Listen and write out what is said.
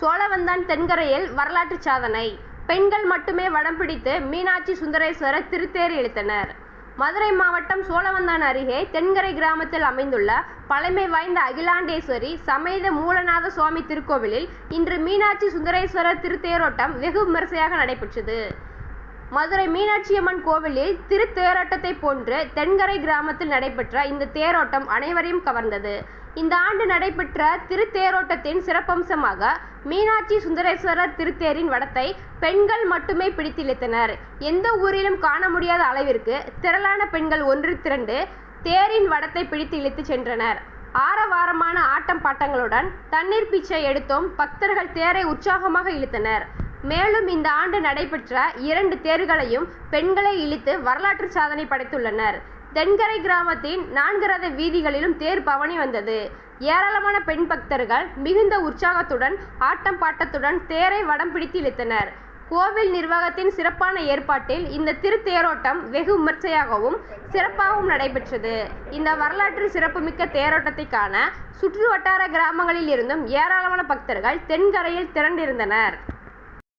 சோழவந்தான் தென்கரையில் வரலாற்று சாதனை. பெண்கள் மட்டுமே வடம் பிடித்து மீனாட்சி சுந்தரேஸ்வரர் திருத்தேர் இழுத்தனர். மதுரை மாவட்டம் சோழவந்தான் அருகே தென்கரை கிராமத்தில் அமைந்துள்ள பழமை வாய்ந்த அகிலாண்டேஸ்வரி சமேத மூலநாத சுவாமி திருக்கோவிலில் இன்று மீனாட்சி சுந்தரேஸ்வரர் திருத்தேரோட்டம் வெகு விமரிசையாக நடைபெற்றது. மதுரை மீனாட்சியம்மன் கோவிலில் திருத்தேரோட்டத்தை போன்று தென்கரை கிராமத்தில் நடைபெற்ற இந்த தேரோட்டம் அனைவரையும் கவர்ந்தது. இந்த ஆண்டு நடைபெற்ற திருத்தேரோட்டத்தின் சிறப்பம்சமாக மீனாட்சி சுந்தரேஸ்வரர் திருத்தேரின் வடத்தை பெண்கள் மட்டுமே பிடித்திழுத்தனர் எந்த ஊரிலும் காண முடியாத அளவிற்கு திரளான பெண்கள் ஒன்று திரண்டு தேரின் வடத்தை பிடித்து இழுத்து சென்றனர். ஆரவாரமான ஆட்டம் பாட்டங்களுடன் தண்ணீர் பிச்சை எடுத்தும் பக்தர்கள் தேரை உற்சாகமாக இழுத்தனர். மேலும் இந்த ஆண்டு நடைபெற்ற இரண்டு தேர்களையும் பெண்களை இழுத்து வரலாற்று சாதனை படைத்துள்ளனர். தென்கரை கிராமத்தின் நான்கு ரத வீதிகளிலும் தேர் பவனி வந்தது. ஏராளமான பெண் பக்தர்கள் மிகுந்த உற்சாகத்துடன் ஆட்டம் பாட்டத்துடன் தேரை வடம் பிடித்து இழுத்தனர். கோவில் நிர்வாகத்தின் சிறப்பான ஏற்பாட்டில் இந்த திருத்தேரோட்டம் வெகு விமர்சையாகவும் சிறப்பாகவும் நடைபெற்றது. இந்த வரலாற்று சிறப்புமிக்க தேரோட்டத்தை காண சுற்று வட்டார கிராமங்களில் இருந்தும் ஏராளமான பக்தர்கள் தென்கரையில் திரண்டிருந்தனர்.